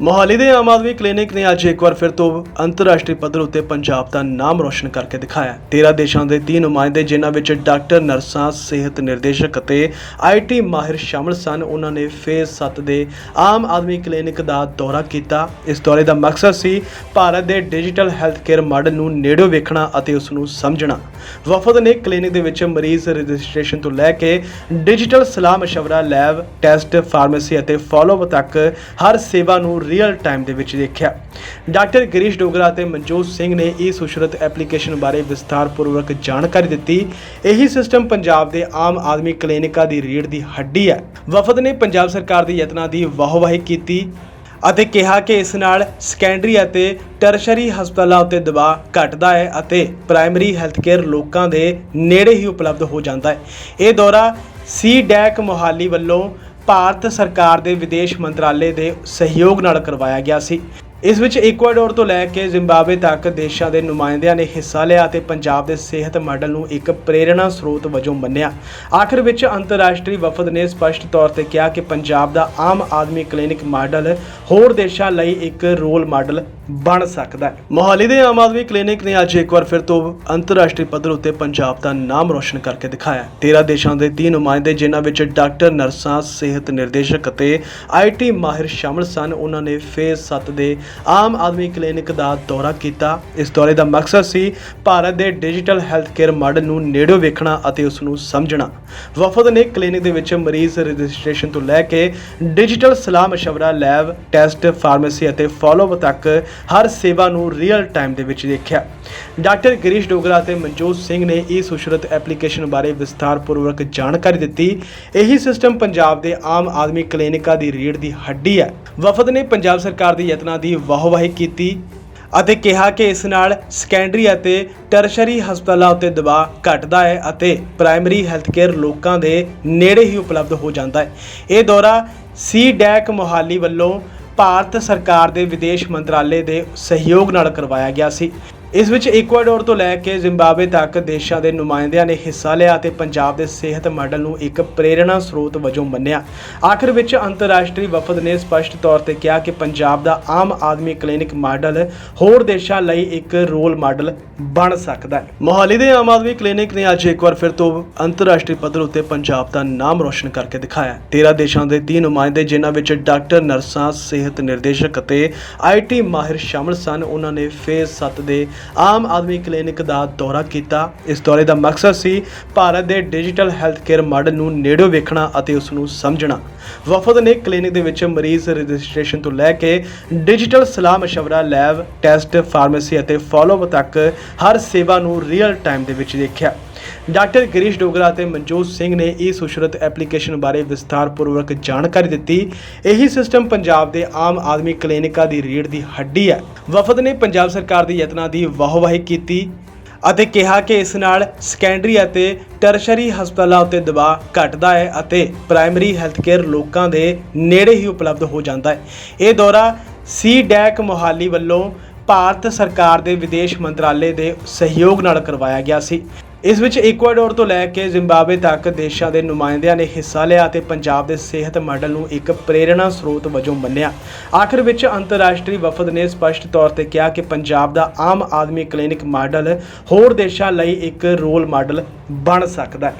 ਮੋਹਾਲੀ ਦੇ ਆਮ ਆਦਮੀ ਕਲੀਨਿਕ ਨੇ ਅੱਜ ਇੱਕ ਵਾਰ ਫਿਰ ਤੋਂ ਅੰਤਰਰਾਸ਼ਟਰੀ ਪੱਧਰ ਉੱਤੇ ਪੰਜਾਬ ਦਾ ਨਾਮ ਰੋਸ਼ਨ ਕਰਕੇ ਦਿਖਾਇਆ ਹੈ। 13 ਦੇਸ਼ਾਂ ਦੇ 30 ਨੁਮਾਇੰਦੇ, ਜਿਨ੍ਹਾਂ ਵਿੱਚ ਡਾਕਟਰ, ਨਰਸਾਂ, ਸਿਹਤ ਨਿਰਦੇਸ਼ਕ ਅਤੇ ਆਈਟੀ ਮਾਹਿਰ ਸ਼ਾਮਲ ਸਨ, ਉਹਨਾਂ ਨੇ ਫੇਜ਼ 7 ਦੇ ਆਮ ਆਦਮੀ ਕਲੀਨਿਕ ਦਾ ਦੌਰਾ ਕੀਤਾ। ਇਸ ਦੌਰੇ ਦਾ ਮਕਸਦ ਸੀ ਭਾਰਤ ਦੇ ਡਿਜੀਟਲ ਹੈਲਥ ਕੇਅਰ ਮਾਡਲ ਨੂੰ ਨੇੜਿਓਂ ਵੇਖਣਾ ਅਤੇ ਉਸ ਨੂੰ ਸਮਝਣਾ। ਵਫਦ ਨੇ ਕਲੀਨਿਕ ਦੇ ਵਿੱਚ ਮਰੀਜ਼ ਰਜਿਸਟ੍ਰੇਸ਼ਨ ਤੋਂ ਲੈ ਕੇ ਡਿਜੀਟਲ ਸਲਾਹ ਮਸ਼ਵਰਾ ਲੈਬ, ਟੈਸਟ, ਫਾਰਮੇਸੀ ਅਤੇ ਫਾਲੋਅਪ ਤੱਕ ਹਰ ਸੇਵਾ ਨੂੰ ਰੀਅਲ ਟਾਈਮ ਦੇ ਵਿੱਚ ਦੇਖਿਆ। ਡਾਕਟਰ ਗਿਰੀਸ਼ ਡੋਗਰਾ ਅਤੇ ਮਨਜੋਤ ਸਿੰਘ ਨੇ ਇਹ ਸੁਸ਼ਰਤ ਐਪਲੀਕੇਸ਼ਨ ਬਾਰੇ ਵਿਸਥਾਰਪੂਰਵਕ ਜਾਣਕਾਰੀ ਦਿੱਤੀ। ਇਹੀ ਸਿਸਟਮ ਪੰਜਾਬ ਦੇ ਆਮ ਆਦਮੀ ਕਲੀਨਿਕਾਂ ਦੀ ਰੀੜ ਦੀ ਹੱਡੀ ਹੈ। ਵਫਦ ਨੇ ਪੰਜਾਬ ਸਰਕਾਰ ਦੇ ਯਤਨਾਂ ਦੀ ਵਾਹਵਾਹੀ ਕੀਤੀ ਅਤੇ ਕਿਹਾ ਕਿ ਇਸ ਨਾਲ ਸੈਕੰਡਰੀ ਅਤੇ ਟਰਸ਼ਰੀ ਹਸਪਤਾਲਾਂ ਉੱਤੇ ਦਬਾਅ ਘਟਦਾ ਹੈ ਅਤੇ ਪ੍ਰਾਇਮਰੀ ਹੈਲਥ ਕੇਅਰ ਲੋਕਾਂ ਦੇ ਨੇੜੇ ਹੀ ਉਪਲਬਧ ਹੋ ਜਾਂਦਾ ਹੈ। ਇਹ ਦੌਰਾ ਸੀ ਡੈਕ ਮੋਹਾਲੀ ਵੱਲੋਂ ਭਾਰਤ ਸਰਕਾਰ ਦੇ ਵਿਦੇਸ਼ ਮੰਤਰਾਲੇ ਦੇ ਸਹਿਯੋਗ ਨਾਲ ਕਰਵਾਇਆ ਗਿਆ ਸੀ। ਇਸ ਵਿੱਚ ਇਕੁਆਡੋਰ ਤੋਂ ਲੈ ਕੇ ਜ਼ਿੰਬਾਬਵੇ ਤੱਕ ਦੇਸ਼ਾਂ ਦੇ ਨੁਮਾਇੰਦਿਆਂ ਨੇ ਹਿੱਸਾ ਲਿਆ ਅਤੇ ਪੰਜਾਬ ਦੇ ਸਿਹਤ ਮਾਡਲ ਨੂੰ ਇੱਕ ਪ੍ਰੇਰਣਾ ਸਰੋਤ ਵਜੋਂ ਮੰਨਿਆ। ਆਖਰ ਵਿੱਚ ਅੰਤਰਰਾਸ਼ਟਰੀ ਵਫਦ ਨੇ ਸਪਸ਼ਟ ਤੌਰ ਤੇ ਕਿਹਾ ਕਿ ਪੰਜਾਬ ਦਾ ਆਮ ਆਦਮੀ ਕਲੀਨਿਕ ਮਾਡਲ ਹੋਰ ਦੇਸ਼ਾਂ ਲਈ ਇੱਕ ਰੋਲ ਮਾਡਲ ਬਣ ਸਕਦਾ ਹੈ। ਮੋਹਾਲੀ ਦੇ ਆਮ ਆਦਮੀ ਕਲੀਨਿਕ ਨੇ ਅੱਜ ਇੱਕ ਵਾਰ ਫਿਰ ਤੋਂ ਅੰਤਰਰਾਸ਼ਟਰੀ ਪੱਧਰ ਉੱਤੇ ਪੰਜਾਬ ਦਾ ਨਾਮ ਰੋਸ਼ਨ ਕਰਕੇ ਦਿਖਾਇਆ ਹੈ। 13 ਦੇਸ਼ਾਂ ਦੇ 30 ਨੁਮਾਇੰਦੇ, ਜਿਨ੍ਹਾਂ ਵਿੱਚ ਡਾਕਟਰ, ਨਰਸਾਂ, ਸਿਹਤ ਨਿਰਦੇਸ਼ਕ ਅਤੇ ਆਈਟੀ ਮਾਹਿਰ ਸ਼ਾਮਲ ਸਨ, ਉਹਨਾਂ ਨੇ ਫੇਜ਼ 7 ਦੇ ਆਮ ਆਦਮੀ ਕਲੀਨਿਕ ਦਾ ਦੌਰਾ ਕੀਤਾ। ਇਸ ਦੌਰੇ ਦਾ ਮਕਸਦ ਸੀ ਭਾਰਤ ਦੇ ਡਿਜੀਟਲ ਹੈਲਥ ਕੇਅਰ ਮਾਡਲ ਨੂੰ ਨੇੜਿਓਂ ਵੇਖਣਾ ਅਤੇ ਉਸ ਨੂੰ ਸਮਝਣਾ। ਵਫਦ ਨੇ ਕਲੀਨਿਕ ਦੇ ਵਿੱਚ ਮਰੀਜ਼ ਰਜਿਸਟ੍ਰੇਸ਼ਨ ਤੋਂ ਲੈ ਕੇ ਡਿਜੀਟਲ ਸਲਾਹ ਮਸ਼ਵਰਾ, ਲੈਬ, ਟੈਸਟ, ਫਾਰਮੇਸੀ ਅਤੇ ਫਾਲੋਅਪ ਤੱਕ ਹਰ ਸੇਵਾ ਨੂੰ ਰੀਅਲ ਟਾਈਮ ਦੇ ਵਿੱਚ ਦੇਖਿਆ। ਡਾਕਟਰ ਗਿਰੀਸ਼ ਡੋਗਰਾ ਅਤੇ ਮਨਜੋਤ ਸਿੰਘ ਨੇ ਈ ਸੁਸ਼ਰਤ ਐਪਲੀਕੇਸ਼ਨ ਬਾਰੇ ਵਿਸਥਾਰਪੂਰਵਕ ਜਾਣਕਾਰੀ ਦਿੱਤੀ। ਇਹੀ ਸਿਸਟਮ ਪੰਜਾਬ ਦੇ ਆਮ ਆਦਮੀ ਕਲੀਨਿਕਾਂ ਦੀ ਰੀੜ ਦੀ ਹੱਡੀ ਹੈ। ਵਫਦ ਨੇ ਪੰਜਾਬ ਸਰਕਾਰ ਦੇ ਯਤਨਾਂ ਦੀ ਵਾਹਵਾਹੀ ਕੀਤੀ ਅਤੇ ਕਿਹਾ ਕਿ ਇਸ ਨਾਲ ਸੈਕੰਡਰੀ ਅਤੇ ਟਰਸ਼ਰੀ ਹਸਪਤਾਲਾਂ ਉੱਤੇ ਦਬਾਅ ਘਟਦਾ ਹੈ ਅਤੇ ਪ੍ਰਾਇਮਰੀ ਹੈਲਥ ਕੇਅਰ ਲੋਕਾਂ ਦੇ ਨੇੜੇ ਹੀ ਉਪਲਬਧ ਹੋ ਜਾਂਦਾ ਹੈ। ਇਹ ਦੌਰਾ ਸੀ ਡੈਕ ਮੋਹਾਲੀ ਵੱਲੋਂ ਭਾਰਤ ਸਰਕਾਰ ਦੇ ਵਿਦੇਸ਼ ਮੰਤਰਾਲੇ ਦੇ ਸਹਿਯੋਗ ਨਾਲ ਕਰਵਾਇਆ ਗਿਆ ਸੀ। ਇਸ ਵਿੱਚ ਇਕੁਆਡੋਰ ਤੋਂ ਲੈ ਕੇ ਜ਼ਿੰਬਾਬਵੇ ਤੱਕ ਦੇਸ਼ਾਂ ਦੇ ਨੁਮਾਇੰਦਿਆਂ ਨੇ ਹਿੱਸਾ ਲਿਆ ਅਤੇ ਪੰਜਾਬ ਦੇ ਸਿਹਤ ਮਾਡਲ ਨੂੰ ਇੱਕ ਪ੍ਰੇਰਣਾ ਸਰੋਤ ਵਜੋਂ ਮੰਨਿਆ। ਆਖਰ ਵਿੱਚ ਅੰਤਰਰਾਸ਼ਟਰੀ ਵਫਦ ਨੇ ਸਪਸ਼ਟ ਤੌਰ ਤੇ ਕਿਹਾ ਕਿ ਪੰਜਾਬ ਦਾ ਆਮ ਆਦਮੀ ਕਲੀਨਿਕ ਮਾਡਲ ਹੋਰ ਦੇਸ਼ਾਂ ਲਈ ਇੱਕ ਰੋਲ ਮਾਡਲ ਬਣ ਸਕਦਾ ਹੈ। ਮੋਹਾਲੀ ਦੇ ਆਮ ਆਦਮੀ ਕਲੀਨਿਕ ਨੇ ਅੱਜ ਇੱਕ ਵਾਰ ਫਿਰ ਤੋਂ ਅੰਤਰਰਾਸ਼ਟਰੀ ਪੱਧਰ ਉੱਤੇ ਪੰਜਾਬ ਦਾ ਨਾਮ ਰੋਸ਼ਨ ਕਰਕੇ ਦਿਖਾਇਆ। ਹੈ 13 ਦੇਸ਼ਾਂ ਦੇ 30 ਨੁਮਾਇੰਦੇ, ਜਿਨ੍ਹਾਂ ਵਿੱਚ ਡਾਕਟਰ, ਨਰਸਾਂ, ਸਿਹਤ ਨਿਰਦੇਸ਼ਕ ਅਤੇ ਆਈਟੀ ਮਾਹਿਰ ਸ਼ਾਮਲ ਸਨ, ਉਹਨਾਂ ਨੇ ਫੇਜ਼ 7 ਦੇ ਆਮ ਆਦਮੀ ਕਲੀਨਿਕ ਦਾ ਦੌਰਾ ਕੀਤਾ। ਇਸ ਦੌਰੇ ਦਾ ਮਕਸਦ ਸੀ ਭਾਰਤ ਦੇ ਡਿਜੀਟਲ ਹੈਲਥ ਕੇਅਰ ਮਾਡਲ ਨੂੰ ਨੇੜਿਓਂ ਵੇਖਣਾ ਅਤੇ ਉਸ ਨੂੰ ਸਮਝਣਾ। ਵਫਦ ਨੇ ਕਲੀਨਿਕ ਦੇ ਵਿੱਚ ਮਰੀਜ਼ ਰਜਿਸਟ੍ਰੇਸ਼ਨ ਤੋਂ ਲੈ ਕੇ ਡਿਜੀਟਲ ਸਲਾਹ ਮਸ਼ਵਰਾ, ਲੈਬ, ਟੈਸਟ, ਫਾਰਮੇਸੀ ਅਤੇ ਫਾਲੋਅਪ ਤੱਕ ਹਰ ਸੇਵਾ ਨੂੰ ਰੀਅਲ ਟਾਈਮ ਦੇ ਵਿੱਚ ਦੇਖਿਆ। ਡਾਕਟਰ ਗਿਰੀਸ਼ ਡੋਗਰਾ ਅਤੇ ਮਨਜੋਤ ਸਿੰਘ ਨੇ ਈ ਸੁਸ਼ਰਤ ਐਪਲੀਕੇਸ਼ਨ ਬਾਰੇ ਵਿਸਥਾਰਪੂਰਵਕ ਜਾਣਕਾਰੀ ਦਿੱਤੀ। ਇਹੀ ਸਿਸਟਮ ਪੰਜਾਬ ਦੇ ਆਮ ਆਦਮੀ ਕਲੀਨਿਕਾਂ ਦੀ ਰੀੜ ਦੀ ਹੱਡੀ ਹੈ। ਵਫਦ ਨੇ ਪੰਜਾਬ ਸਰਕਾਰ ਦੇ ਯਤਨਾਂ ਦੀ ਵਾਹਵਾਹੀ ਕੀਤੀ ਅਤੇ ਕਿਹਾ ਕਿ ਇਸ ਨਾਲ ਸੈਕੰਡਰੀ ਅਤੇ ਟਰਸ਼ਰੀ ਹਸਪਤਾਲਾਂ ਉੱਤੇ ਦਬਾਅ ਘਟਦਾ ਹੈ ਅਤੇ ਪ੍ਰਾਇਮਰੀ ਹੈਲਥ ਕੇਅਰ ਲੋਕਾਂ ਦੇ ਨੇੜੇ ਹੀ ਉਪਲਬਧ ਹੋ ਜਾਂਦਾ ਹੈ। ਇਹ ਦੌਰਾ ਸੀ ਡੈਕ ਮੋਹਾਲੀ ਵੱਲੋਂ ਭਾਰਤ ਸਰਕਾਰ ਦੇ ਵਿਦੇਸ਼ ਮੰਤਰਾਲੇ ਦੇ ਸਹਿਯੋਗ ਨਾਲ ਕਰਵਾਇਆ ਗਿਆ ਸੀ। ਇਸ ਵਿੱਚ ਇਕੁਆਡੋਰ ਤੋਂ ਲੈ ਕੇ ਜ਼ਿੰਬਾਬਵੇ ਤੱਕ ਦੇਸ਼ਾਂ ਦੇ ਨੁਮਾਇੰਦਿਆਂ ਨੇ ਹਿੱਸਾ ਲਿਆ ਅਤੇ ਪੰਜਾਬ ਦੇ ਸਿਹਤ ਮਾਡਲ ਨੂੰ ਇੱਕ ਪ੍ਰੇਰਣਾ ਸਰੋਤ ਵਜੋਂ ਮੰਨਿਆ। ਆਖਰ ਵਿੱਚ ਅੰਤਰਰਾਸ਼ਟਰੀ ਵਫਦ ਨੇ ਸਪਸ਼ਟ ਤੌਰ ਤੇ ਕਿਹਾ ਕਿ ਪੰਜਾਬ ਦਾ ਆਮ ਆਦਮੀ ਕਲੀਨਿਕ ਮਾਡਲ ਹੋਰ ਦੇਸ਼ਾਂ ਲਈ ਇੱਕ ਰੋਲ ਮਾਡਲ ਬਣ ਸਕਦਾ ਹੈ।